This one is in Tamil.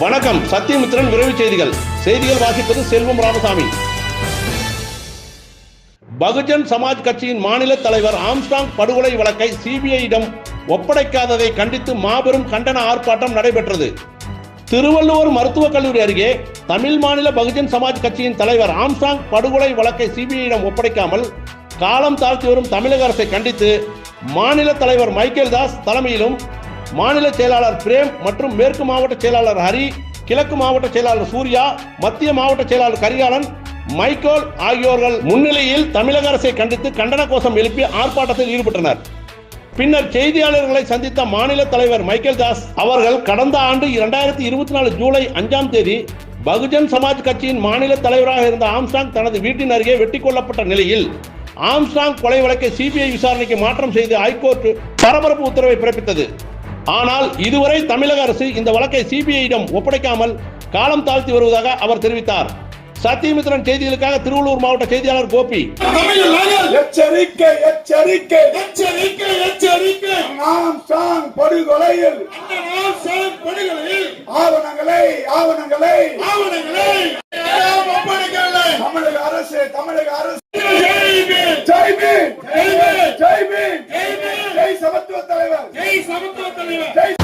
வணக்கம். சத்தியமித்திரன் விரைவு செய்திகள். செய்திகள் வாசிப்பது செல்வம் ராமசாமி. பகுஜன் சமாஜ் கட்சியின் மாநில தலைவர் ஆம்ஸ்டாங் படுகொலை வழக்கை சிபிஐயிடம் ஒப்படைக்காததை கண்டித்து மாபெரும் கண்டன ஆர்ப்பாட்டம் நடைபெற்றது. திருவள்ளுவர் மருத்துவக் கல்லூரி அருகே தமிழ் மாநில பகுஜன் சமாஜ் கட்சியின் தலைவர் ஆம்சாங் படுகொலை வழக்கை சிபிஐயிடம் ஒப்படைக்காமல் காலம் தாழ்த்தி வரும் தமிழக அரசை கண்டித்து மாநில தலைவர் மைக்கேல் தாஸ் தலைமையிலும் மாநில செயலாளர் பிரேம் மற்றும் மேற்கு மாவட்ட செயலாளர் ஹரி கிழக்கு மாவட்ட செயலாளர் சூர்யா மத்திய மாவட்ட செயலாளர் கரிகாலன் மைக்கோல் ஆகியோர்கள் முன்னிலையில் தமிழக அரசை கண்டித்து கண்டன கோஷம் எழுப்பி ஆர்ப்பாட்டத்தில் ஈடுபட்டனர். பின்னர் செய்தியாளர்களை சந்தித்த மாநில தலைவர் மைக்கேல் தாஸ் அவர்கள் கடந்த ஆண்டு இரண்டாயிரத்தி இருபத்தி நாலு ஜூலை அஞ்சாம் தேதி பகுஜன் சமாஜ் கட்சியின் மாநில தலைவராக இருந்த ஆம்ஸ்டாங் தனது வீட்டின் அருகே வெட்டி கொல்லப்பட்ட நிலையில் ஆம்ஸ்டாங் கொலை வழக்கை சிபிஐ விசாரணைக்கு மாற்றம் செய்து ஹைகோர்ட் பரபரப்பு உத்தரவை பிறப்பித்தது. ஆனால் இதுவரை தமிழக அரசு இந்த வழக்கை சிபிஐயிடம் ஒப்படைக்காமல் காலம் தாழ்த்தி வருவதாக அவர் தெரிவித்தார். சத்தியமித்திரன் செய்திகளுக்காக திருவள்ளூர் மாவட்ட செய்தியாளர் கோபி. எச்சரிக்கை எச்சரிக்கை எச்சரிக்கை எச்சரிக்கை. நாம் சாங் படுகொலையில். ஆவணங்களை ஆவணங்களை. ஆவணங்களை. யாரும் ஒப்படைக்கவில்லை. தமிழக அரசு தமிழக அரசு. ஜெய் பீம், ஜெய் பீம் సమగ్రత